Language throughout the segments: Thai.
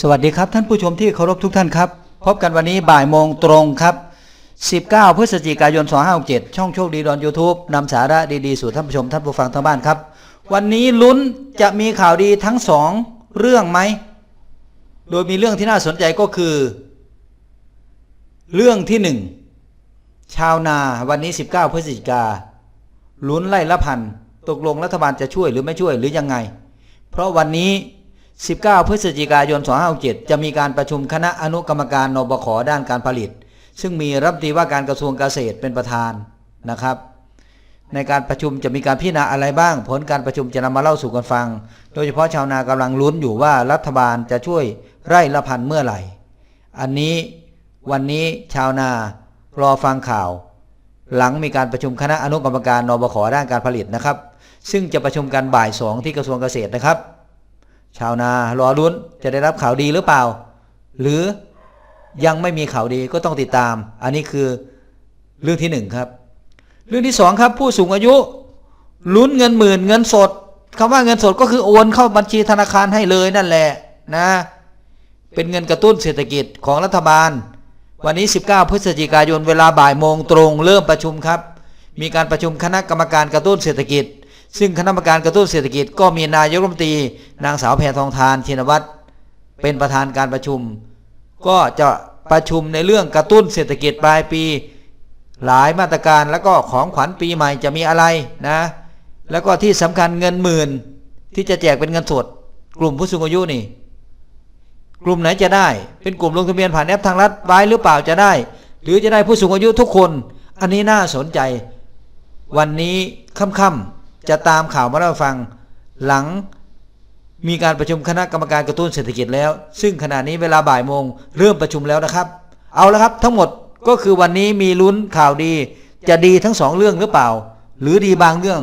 สวัสดีครับท่านผู้ชมที่เคารพทุกท่านครับ พบกันวันนี้บ่ายโมงตรงครับ 19 พฤศจิกายน 2567 ช่องโชคดีดอน YouTube นำสาระดีๆ สู่ท่านผู้ชมท่านผู้ฟังทางบ้านครับ วันนี้ลุ้นจะมีข่าวดีทั้งสองเรื่องไหม โดยมีเรื่องที่น่าสนใจก็คือ เรื่องที่หนึ่งชาวนาวันนี้ 19 พฤศจิกาลุ้นไล่ละพันตกลงรัฐบาลจะช่วยหรือไม่ช่วยหรือยังไง เพราะวันนี้ 19 พฤศจิกายน 2567 จะมีการประชุมคณะอนุกรรมการนบขด้านการผลิต ซึ่งมีรัฐมนตรีว่าการกระทรวงเกษตรเป็นประธานนะครับ ในการประชุมจะมีการพิจารณาอะไรบ้าง ผลการประชุมจะนำมาเล่าสู่กันฟัง โดยเฉพาะชาวนากำลังลุ้นอยู่ว่ารัฐบาลจะช่วยไร่ละพันเมื่อไหร่ อันนี้วันนี้ชาวนารอฟังข่าว หลังมีการประชุมคณะอนุกรรมการนบขด้านการผลิตนะครับ ซึ่งจะประชุมกันบ่ายสองที่กระทรวงเกษตรนะครับ ชาวนารอลุ้นจะได้รับข่าวดีหรือเปล่า หรือยังไม่มีข่าวดีก็ต้องติดตาม อันนี้คือเรื่องที่หนึ่งครับ เรื่องที่สองครับ ผู้สูงอายุลุ้นเงินหมื่นเงินสดคำว่าเงินสดก็คือโอนเข้าบัญชีธนาคารให้เลยนั่นแหละนะ เป็นเงินกระตุ้นเศรษฐกิจของรัฐบาล วันนี้ 19 พฤศจิกายนเวลาบ่ายโมงตรง เริ่มประชุมครับ มีการประชุมคณะกรรมการกระตุ้นเศรษฐกิจ ซึ่งคณะกรรมการกระตุ้นเศรษฐกิจก็มีนายกรัฐมนตรีนางสาวแพทองทานชินวัตรเป็นประธานการประชุม ก็จะประชุมในเรื่องกระตุ้นเศรษฐกิจปลายปี หลายมาตรการแล้วก็ของขวัญปีใหม่จะมีอะไรนะ แล้วก็ที่สำคัญเงินหมื่นที่จะแจกเป็นเงินสด กลุ่มผู้สูงอายุนี่ กลุ่มไหนจะได้ เป็นกลุ่มลงทะเบียนผ่านแอปทางรัฐไว้หรือเปล่าจะได้ หรือจะได้ผู้สูงอายุทุกคน อันนี้น่าสนใจ วันนี้ค่ำๆ จะตามข่าวมาเล่าฟัง หลังมีการประชุมคณะกรรมการกระตุ้นเศรษฐกิจแล้ว ซึ่งขณะนี้เวลาบ่ายโมงเริ่มประชุมแล้วนะครับ เอาละครับทั้งหมดก็คือวันนี้มีลุ้นข่าวดี จะดีทั้งสองเรื่องหรือเปล่า หรือดีบางเรื่อง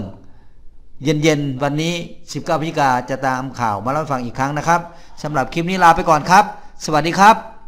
เย็นๆวันนี้ 19พฤศจิกาจะตามข่าวมาเล่าฟังอีกครั้งนะครับสำหรับคลิปนี้ลาไปก่อนครับ สวัสดีครับ